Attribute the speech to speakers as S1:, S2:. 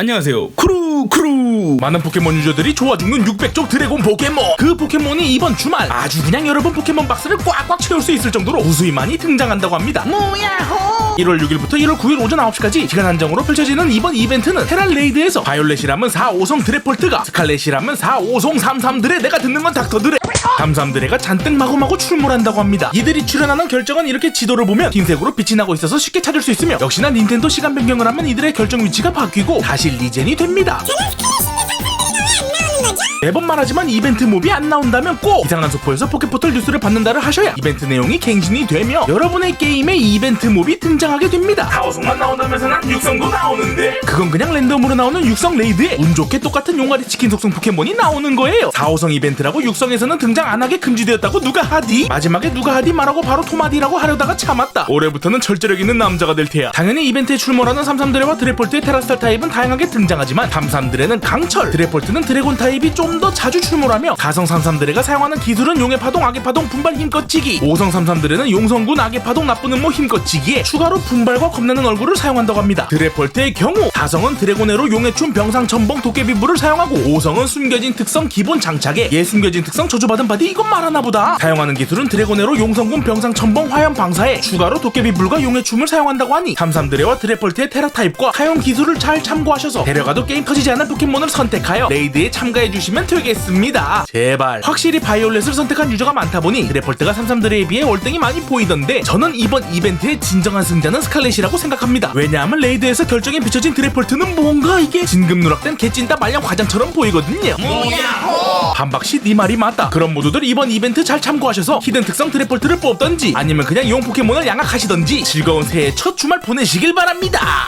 S1: 안녕하세요. 크루 크루. 많은 포켓몬 유저들이 좋아 죽는 600쪽 드래곤 포켓몬. 그 포켓몬이 이번 주말 아주 그냥 여러분 포켓몬 박스를 꽉꽉 채울 수 있을 정도로 무수히 많이 등장한다고 합니다. 뭐야호 1월 6일부터 1월 9일 오전 9시까지 시간 한정으로 펼쳐지는 이번 이벤트는 헤랄 레이드에서 바이올렛이라면 4호성 드래폴트가 스칼렛이라면 4호성 33드레 내가 듣는 건 닥터드레 33드레가 잔뜩 마구마구 출몰한다고 합니다. 이들이 출연하는 결정은 이렇게 지도를 보면 흰색으로 빛이 나고 있어서 쉽게 찾을 수 있으며 역시나 닌텐도 시간 변경을 하면 이들의 결정 위치가 바뀌고 다시 리젠이 됩니다 매번 말하지만 이벤트 몹이 안 나온다면 꼭 이상한 소포에서 포켓포털 뉴스를 받는다를 하셔야 이벤트 내용이 갱신이 되며 여러분의 게임에 이벤트 몹이 등장하게 됩니다. 하우성만 나온다면서는 육성도 나오는데 그건 그냥 랜덤으로 나오는 육성 레이드에 운 좋게 똑같은 용아리 치킨 속성 포켓몬이 나오는 거예요. 4호성 이벤트라고 육성에서는 등장 안 하게 금지되었다고 누가 하디? 마지막에 누가 하디 말하고 바로 토마디라고 하려다가 참았다. 올해부터는 절제력 있는 남자가 될 테야. 당연히 이벤트에 출몰하는 삼삼드레와 드래폴트의 테라스탈 타입은 다양하게 등장하지만 삼삼드레는 강철, 드래폴트는 드래곤 타입 이 좀 더 자주 출몰하며 가성 삼삼드레가 사용하는 기술은 용의 파동, 악의 파동, 분발 힘껏치기. 오성 삼삼드레는 용성군 악의 파동, 나쁜 음모 힘껏치기에 추가로 분발과 겁나는 얼굴을 사용한다고 합니다. 드래폴트의 경우 다성은 드래곤에로 용의 춤, 병상, 첨벙, 도깨비불을 사용하고 오성은 숨겨진 특성 기본 장착에 얘 숨겨진 특성 저주받은 바디 이건 말하나 보다. 사용하는 기술은 드래곤에로 용성군, 병상, 첨벙, 화염 방사에 추가로 도깨비불과 용의 춤을 사용한다고 하니 삼삼드레와 드래폴트의 테라 타입과 사용 기술을 잘 참고하셔서 데려가도 게임 터지지 않은 포켓몬을 선택하여 레이드에 참가해 주시면 되겠습니다. 제발. 확실히 바이올렛을 선택한 유저가 많다 보니 드래폴트가 삼삼드레에 비해 월등히 많이 보이던데 저는 이번 이벤트의 진정한 승자는 스칼렛이라고 생각합니다. 왜냐하면 레이드에서 결정에 비춰진 드래폴트는 뭔가 이게 진금 누락된 개찐따 말량 화장처럼 보이거든요. 반박시 네 말이 맞다. 그럼 모두들 이번 이벤트 잘 참고하셔서 히든 특성 드래폴트를 뽑던지 아니면 그냥 용 포켓몬을 양악하시던지 즐거운 새해 첫 주말 보내시길 바랍니다.